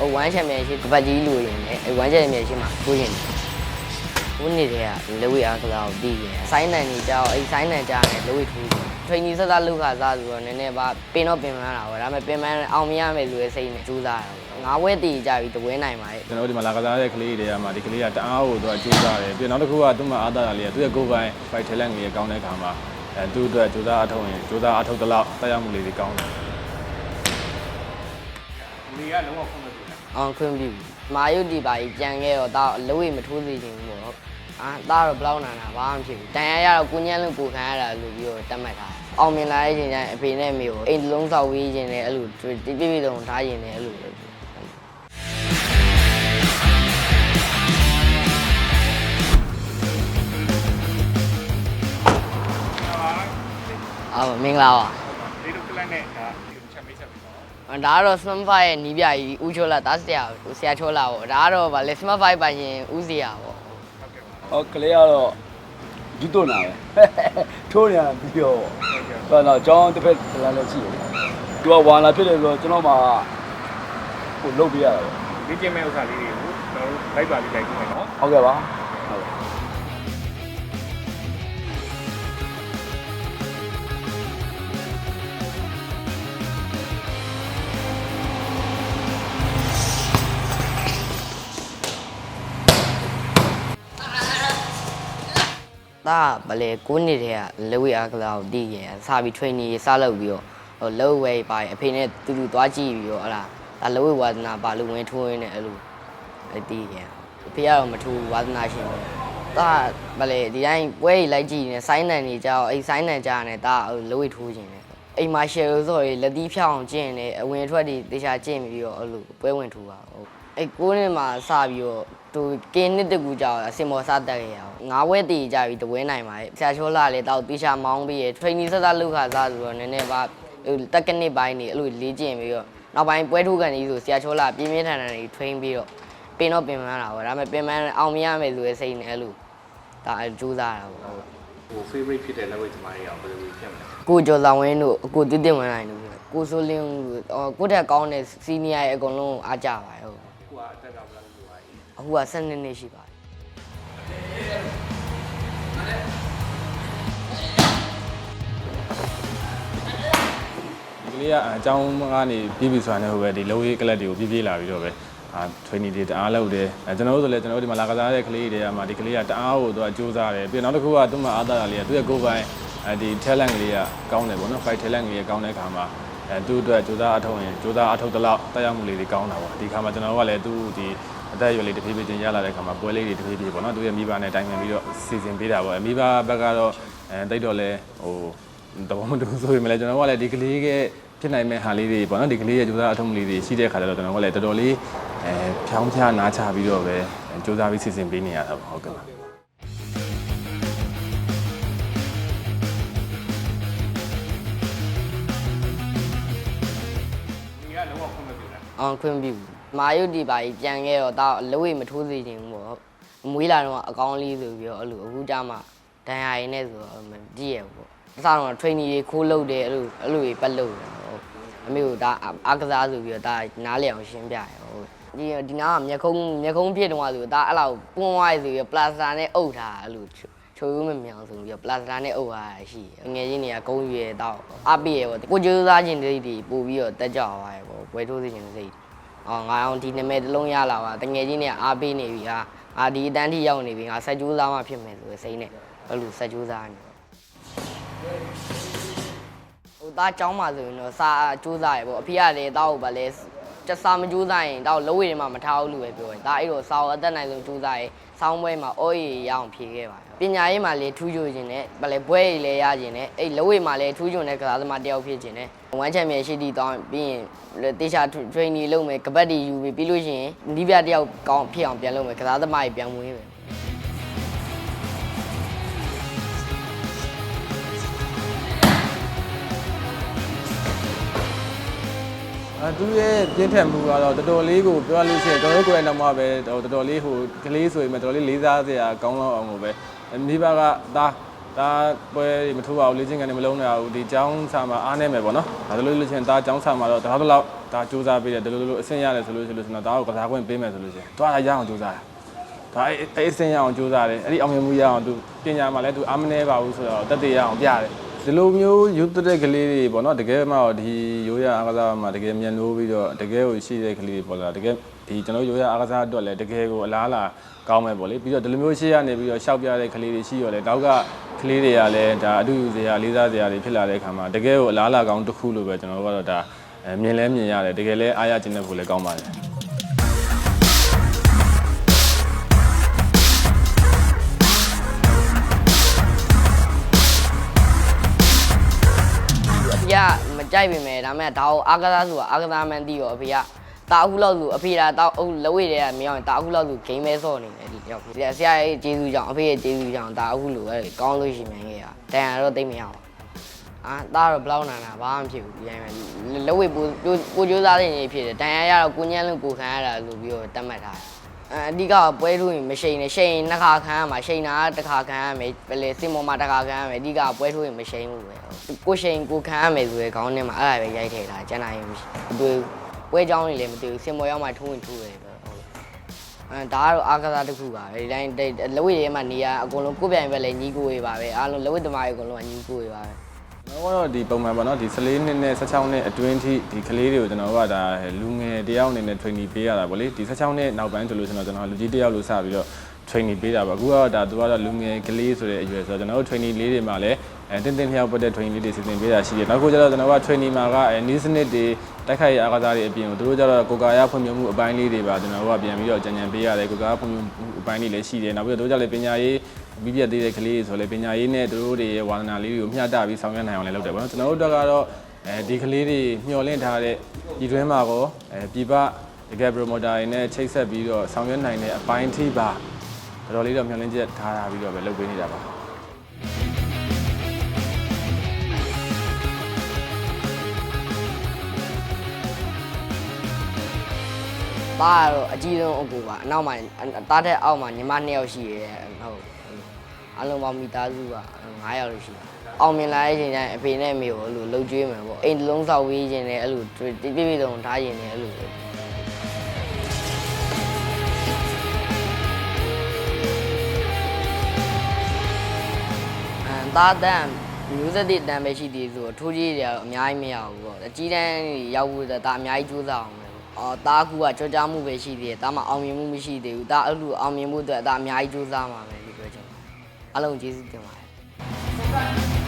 ဟိုဝမ်းချန်မြန်ရှိကပတ်ကြီးလူရင်လည်းအဲဝမ်းချန်မြန်ရှိမှာကိုရင်ဘုန်းနေတွေကလေဝိအားကစားကိုတီးရင်ဆိုင်းနန်ကြီးကြောက်အဲဆိုင်းနန်ကြားနဲ့လေဝိထိုးတယ်ထွင်ကြီးဆက်ဆက်လောက်ခါစားဆိုတော့နည်းနည်းပါပင်တော့ပင်မန်းတာပေါ့ဒါပေမဲ့ပင်မန်းအောင်မရမယ်လူရဲ့စိတ်နဲ့ကြိုးစားတာပေါ့ငါးဝဲတီကြပြီတဝဲနိုင်ပါရဲ့ကျွန်တော်တို့ဒီမှာလာကစားတဲ့ကလေးတွေကမှဒီကလေးကတအားကိုသူကကြိုးစားတယ်ပြီးတော့နောက်တစ်ခုကသူ့မှာအားသာတာလေးကသူ့ရဲ့ကိုယ်ပိုင် fight talent လေးကောင်းတဲ့အခါမှာအဲသူ့အတွက်ကြိုးစားအထောက်ရင်ကြိုးစားအထောက်တလောက်တက်ရောက်မှုလေးတွေကောင်းတယ်နေကလုံးဝခွင့်မပြုဘူး အောင်ခွင့်ပြုမာယုတီပါကြီးကြံခဲ့တော့တော့လေဝိမထိုးသေးချင်ဘူးပေါ့အာဒါတော့ဘလောက်နာနာဘာမှမဖြစ်ဘူးတန်ရရတော့ကိုညံ့လို့ကိုခံရတာလို့ပြီးတော့တတ်မှတ်ထားတယ်အောင်မြင်လာတဲ့ချိန်ကျရင်အဖေနဲ့မေကိုအိမ်တစ်လုံးဆောက်ဝေးခြင်းနဲ့အဲ့လိုပြည့်ပြည့်စုံထားခြင်းနဲ့အဲ့လိုပဲအော်မင်္ဂလာပါဒီလိုကလပ်နဲ့ ဒါကတော့ Smart 5ရဲ့နီးပြကြီးဦးချိုလာတားဆရာဆရာချိုလာပေါ့ဒါကတော့ဗာလေ Smart 5ပါရင်ဦးစရာပေါ့ဟုတ်ကဲ့ပါဟောကလေးကတော့ဒုတုနာပဲထိုးနေရပြီးတော့ဟုတ်ကဲ့ဘာလို့ကျောင်းတစ်ဖက်လမ်းလည်းရှိတယ်သူကဝါလာဖြစ်တယ်ဆိုတော့ကျွန်တော်မှဟိုလုပ်ပြရတာပေါ့ဒီကျင်းမဲ့ဥစ္စာလေးတွေကိုကျွန်တော်တို့လိုက်ပါလေးလိုက်ကြည့်မယ်နော်ဟုတ်ကဲ့ပါဟုတ် ဒါကဗလေကိုနှစ်တည်းကလေဝိအားကစားကိုတီးရင်စပြီး training စလုပ်ပြီးတော့ဟိုလောဝဲပါရင်အဖေနဲ့တူတူသွားကြည့်ပြီးတော့ဟလာဒါလေဝိဝါသနာပါလို့ဝင်ထိုးရင်းနဲ့အဲ့လိုအဲ့တီးရင်အဖေကတော့မထိုးဝါသနာရှင်ပဲဒါဗလေဒီတိုင်းပွဲကြီးလိုက်ကြည့်နေဆိုင်းနန်နေကြောက်အဲ့ဆိုင်းနန်ကြားနေဒါလေဝိထိုးခြင်းနဲ့အိမ်မှာ share ဆိုရင်လက်သီးဖြောင်းအောင်ကျင့်နေအဝင်ထွက်တွေတေချာကျင့်ပြီးတော့အဲ့လိုပွဲဝင်ထိုးပါဟုတ် အဲ့ကိုးနှစ်မှာစပြီးတော့သူကင်းနှစ်တကူကြောက်အစင်မောစတက်ခဲ့ရအောင်ငါးဝဲတီကြပြီတဝဲနိုင်ပါရဲ့ဆရာချိုးလာလေတော့တေချာမောင်းပြီးရ training ဆက်ဆက်လုပ်ခါစားဆိုတော့နည်းနည်းပါဟိုတက်ကနစ်ပိုင်းနေအဲ့လိုလေ့ကျင့်ပြီးတော့နောက်ပိုင်းပွဲထိုးကန်ကြီးဆိုဆရာချိုးလာပြင်းပြင်းထန်ထန်နေ train ပြီးတော့ပင်တော့ပင်မန်းတာပေါ့ဒါပေမဲ့ပင်မန်းအောင်မရမယ်ဆိုရဲ့စိတ်နဲ့အဲ့လိုဒါအကျိုးစားတာပေါ့ဟုတ်ဟို favorite ဖြစ်တဲ့လက်ဝဲသမားတွေအောင်ဘယ်လိုဖြစ်မလဲကိုကျော်ဆောင်ဝင်းတို့အကိုတစ်တင်ဝင်နိုင်တို့ကိုစိုးလင်းတို့အော်ကိုတက်ကောင်းတဲ့စီနီယာရဲ့အကုန်လုံးအားကြပါရဲ့ဟုတ် ကိုကအတက်ကဘယ်လိုလုပ်ပါလဲအခုက12နှစ်ရှိပါတယ်ဒီကလေးကအကြောင်းကနေပြည်ပြီဆိုတာနဲ့ဟိုပဲဒီလောဝေးကလပ်တွေကိုပြေးပြေးလာပြီးတော့ပဲအာ training တွေတအားလုပ်တယ်အဲကျွန်တော်တို့ဆိုလည်းကျွန်တော်တို့ဒီမှာလာကစားတဲ့ကလေးတွေကမှဒီကလေးကတအားကိုသူကကြိုးစားတယ်ပြီးတော့နောက်တစ်ခုကသူ့မှာအားသာတာလေးကသူ့ရဲ့ကိုယ်ပိုင်အဲဒီ talent ကလေးကကောင်းတယ်ပေါ့နော် fight talent ကလေးကကောင်းတဲ့အခါမှာ အဲသူ့အတွက်ကြိုးစားအထောက်ရင်ကြိုးစားအထောက်တလောက်တက်ရောက်မှုလေးတွေကောင်းတာပေါ့ဒီခါမှာကျွန်တော်တို့ကလည်းသူ့ဒီအသက်အရွယ်လေးတစ်ဖြည်းဖြည်းချင်းရလာတဲ့ခါမှာပွဲလေးတွေတစ်ဖြည်းဖြည်းပေါ့နော်သူရဲ့မိဘနဲ့တိုင်ပင်ပြီးတော့စီစဉ်ပေးတာပေါ့မိဘဘက်ကတော့အဲတိတ်တော့လဲဟိုတဘောမတူဆိုရင်လည်းကျွန်တော်ကလည်းဒီကလေးကဖြစ်နိုင်မဲ့ဟာလေးတွေပေါ့နော်ဒီကလေးရဲ့ကြိုးစားအထုံးလေးတွေရှိတဲ့ခါကျတော့ကျွန်တော်ကလည်းတော်တော်လေးအဲဖြောင်းဖြားနားချပြီးတော့ပဲကြိုးစားပြီးစီစဉ်ပေးနေရတာပေါ့ဟုတ်ကဲ့ပါနေက လုံးဝခွင့်မပြုဘူးအောင်ခွင့်ပြုမာယုတီပါကြီးပြန်ခဲ့တော့တော့လေဝိမထိုးသေးခြင်းဘူးပေါ့မွေးလာတော့အကောင်းလေးဆိုပြီးတော့အဲ့လိုအခုကြမှာဒဏ်ရာရင်းနဲ့ဆိုတော့မကြည့်ရဘူးပေါ့အစားတော့ training တွေခိုးလုပ်တယ်အဲ့လိုအဲ့လိုတွေပတ်လုပ်တယ်ဟုတ်အမေကဒါအားကစားဆိုပြီးတော့ဒါနားလည်အောင်ရှင်းပြရဟုတ်ဒီဒီနားကမျက်ခုံးမျက်ခုံးဖြစ်တော့ဆိုဒါအဲ့လောက်ပွန်းသွားရဆိုပြီးပလာစတာနဲ့အုပ်ထားအဲ့လိုချိုးမမြောင်ဆိုပြီးတော့ပလာစတာနဲ့အုပ်ထားရရှိငယ်ချင်းတွေကဂုံးရွယ်တော့အပိရပေါ့ကိုကြိုးစားခြင်းတွေပို့ပြီးတော့တက်ကြသွားရ ပွဲထိုးစေချင်တဲ့စိတ်အော်ငါအောင်ဒီနာမည်တစ်လုံးရလာပါတငယ်ချင်းတွေအားပေးနေပြီဟာအာဒီအတန်းထိရောက်နေပြီငါဆက်ကြိုးစားမှဖြစ်မယ်ဆိုတဲ့စိတ်နဲ့အဲ့လိုဆက်ကြိုးစားနေဟိုသားចောင်းมาဆိုရင်တော့စာစ조사ရပေါ့အဖေကလည်းသားကိုဗာလဲ ကျစာမကြိုးစားရင်တောက်လုံးဝတွေမှာမထားဘူးလို့ပဲပြောတယ်ဒါအဲ့တော့စာကိုအသက်နိုင်ဆုံးကြိုးစားရဲဆောင်းပွဲမှာအော်ရီရအောင်ဖြေခဲ့ပါတယ်ပညာရေးမှာလည်းထူးချွန်ခြင်းနဲ့ဗာလဲဘွဲရီလည်းရခြင်းနဲ့အဲ့လုံးဝမှာလည်းထူးချွန်တဲ့ကစားသမားတစ်ယောက်ဖြစ်ခြင်းနဲ့ဝမ်းချန်မြန်ရှိတီတောင်းပြီးရင်တေချာ training လုပ်မယ်ကပတ်တီယူပြီးပြီးလို့ရှိရင်ဒီပြတစ်ယောက်ကောင်းဖြစ်အောင်ပြန်လုပ်မယ်ကစားသမားကြီးပြန်ဝင်ပဲ အဲသူရဲ့ပြင်းထန်မှုကတော့တော်တော်လေးကိုပြောရလို့ရှိရင်ကျွန်တော်တို့ကိုယ်တိုင်တော့မှပဲတော်တော်လေးဟိုကလေးဆိုရင်တော်တော်လေးလေးစားစရာကောင်းတော့အောင်လို့ပဲမိဘကဒါဟဒါပွဲတွေမထိုးပါဘူးလေ့ကျင့်ခန်းတွေမလုံးရဘူးဒီကျောင်းစာမှာအားနေမယ်ပေါ့နော်ဒါဆိုလို့လို့ချင်းဒါကျောင်းစာမှာတော့တလောက်တလောက်ဒါစူးစမ်းပေးတယ်ဒီလိုလိုအဆင့်ရတယ်ဆိုလို့ဆိုလို့ဆိုတော့ဒါကိုကစားခွင့်ပေးမယ်ဆိုလို့ချင်းတွားရရအောင်စူးစမ်းတာဒါအဲ့အဲ့အဆင့်ရအောင်စူးစမ်းတယ်အဲ့ဒီအောင်မြင်မှုရအောင်သူပညာမှာလည်းသူအားမနေပါဘူးဆိုတော့တက်တည်ရအောင်ပြတယ် ဒီလိုမျိုးယူတတဲ့ကလေးတွေပေါ့နော်တကယ်မှတော့ဒီရိုးရအားကစားမှာတကယ်မြန်လို့ပြီးတော့တကယ်ကိုရှိတဲ့ကလေးတွေပေါ့လားတကယ်ဒီကျွန်တော်ရိုးရအားကစားအတွက်လည်းတကယ်ကိုအလားအလာကောင်းမယ်ပေါ့လေပြီးတော့ဒီလိုမျိုးရှေ့ရနေပြီးတော့ရှောက်ပြတဲ့ကလေးတွေရှိရောလေနောက်ကကလေးတွေကလည်းဒါအတူယူစရာလေးစားစရာတွေဖြစ်လာတဲ့အခါမှာတကယ်ကိုအလားအလာကောင်းတစ်ခုလို့ပဲကျွန်တော်တို့ကတော့ဒါအဲမြင်လဲမြင်ရတယ်တကယ်လဲအားရကျင်တဲ့ဖို့လည်းကောင်းပါတယ် ကြိုက်ပေမဲ့ဒါပေမဲ့ဒါကိုအာကစားဆိုတာအာကစားမှန်းသိရောအဖေကတာအခုလောက်ဆိုအဖေကတာအခုလက်ဝဲတွေကမရောက်ရင်တာအခုလောက်ဆိုဂိမ်းမဲဆော့နေတယ်ဒီတယောက်ဆရာရဲ့ကျေးဇူးကြောင့်အဖေရဲ့ကျေးဇူးကြောင့်ဒါအခုလိုပဲကောင်းလို့ရှိမှန်းခဲ့ရတန်ရတော့သိမရပါအာတာတော့ဘလောက်နာနာဘာမှမဖြစ်ဘူးဒီတိုင်းပဲလက်ဝဲပိုပိုကြိုးစားတဲ့နေဖြစ်တယ်တန်ရရတော့ကိုညံ့လို့ကိုခံရတာလို့ပြီးတော့တတ်မှတ်ထားတယ် အဓိကပွဲထူးရင်မရှိန်နဲ့ရှိန်နှစ်ခါခံရမှာရှိန်တာတစ်ခါခံရမယ်ပလေစင်ပေါ်မှာတစ်ခါခံရမယ်အဓိကပွဲထူးရင်မရှိန်ဘူးပဲကိုရှိန်ကိုခံရမယ်ဆိုရဲခေါင်းထဲမှာအဲ့ဒါပဲရိုက်ထည့်ထားကျန်တာရင်မတွေ့ပွဲကြောင်းတွေလည်းမတွေ့ဘူးစင်ပေါ်ရောက်မှထိုးဝင်ထိုးတယ်ပဲဟုတ်အဲဒါကတော့အာကစားတစ်ခုပါပဲဒီတိုင်းလက်ဝဲတွေမှာနေရအကုန်လုံးကိုပြိုင်ပဲလေညီကိုတွေပါပဲအားလုံးလက်ဝဲသမားတွေအကုန်လုံးကညီကိုတွေပါပဲ ကျွန်တော်ကတော့ဒီပုံမှန်ပေါ့နော်ဒီ14နှစ်နဲ့16နှစ်အတွင်းထိဒီကလေးတွေကိုကျွန်တော်ကဒါလူငယ်တယောက်အနေနဲ့ training ပေးရတာပေါ့လေဒီ16နှစ်နောက်ပိုင်းဆိုလို့ကျွန်တော်ကျွန်တော်လူကြီးတယောက်လို့စပြီးတော့ training ပေးတာပေါ့အခုကတော့ဒါသူကတော့လူငယ်ကလေးဆိုတဲ့အရွယ်ဆိုတော့ကျွန်တော်တို့ training လေးတွေမှာလည်းအဲတင်းတင်းလျှောက်ပတ်တဲ့ training လေးတွေစီစဉ်ပေးတာရှိတယ်နောက်ခုကျတော့ကျွန်တော်က training မှာကအဲနီးစနစ်တွေ တိုက်ခိုက်ရအားကစားတွေအပြင်ကိုသူတို့ကျတော့ကိုကာရဖွံ့ဖြိုးမှုအပိုင်းလေးတွေပါကျွန်တော်တို့ကပြန်ပြီးတော့ကြံကြံပေးရတယ်ကိုကာရဖွံ့ဖြိုးမှုအပိုင်းလေးလည်းရှိတယ်နောက်ပြီးတော့တို့ကြလည်းပညာရေးပြီးပြတ်သေးတဲ့ကလေးတွေဆိုလည်းပညာရေးနဲ့တို့တွေရဲ့ဝါသနာလေးတွေကိုမျှတပြီးဆောင်ရွက်နိုင်အောင်လည်းလုပ်တယ်ပေါ့နော်ကျွန်တော်တို့တော့ကတော့အဲဒီကလေးတွေမျှော်လင့်ထားတဲ့ဒီတွင်းမှာကောအဲပြပတကယ် promoter တွေနဲ့ချိတ်ဆက်ပြီးတော့ဆောင်ရွက်နိုင်တဲ့အပိုင်းထိပါတော်တော်လေးတော့မျှော်လင့်ချက်ထားတာပြီးတော့ပဲလုပ်ပေးနေတာပါ ပါကတော့အကြီးဆုံးအကူပါအနောက်မှာတားတဲ့အောက်မှာညီမ2ယောက်ရှိရဲဟုတ်အလုံးပေါင်းမိသားစုက9ယောက်လို့ရှိတယ်အောင်မြင်လာတဲ့အချိန်ကျရင်အဖေနဲ့အမေကိုအဲ့လိုလှုပ်ကြွေးမယ်ပေါ့အိမ်တစ်လုံးဆောက်ဝေးခြင်းနဲ့အဲ့လိုပြပြပြတုံထားခြင်းနဲ့အဲ့လိုအမ်တာတန်မျိုးဆက်တဲ့တန်ပဲရှိသေးဆိုတော့ထိုးကြီးတွေကတော့အများကြီးမရဘူးပေါ့အကြီးတန်းတွေရောက်ဖို့ဒါအများကြီးကြိုးစားအောင်ပဲပေါ့ အော်တားကူကကြောက်ကြမှုပဲရှိသေးတယ်တားမှာအောင်မြင်မှုမရှိသေးဘူးတားအဲ့လိုအောင်မြင်မှုအတွက်အသားအများကြီးစူးစမ်းပါမယ်ဒီလိုချင်ပါတယ်အားလုံးကျေးဇူးတင်ပါတယ်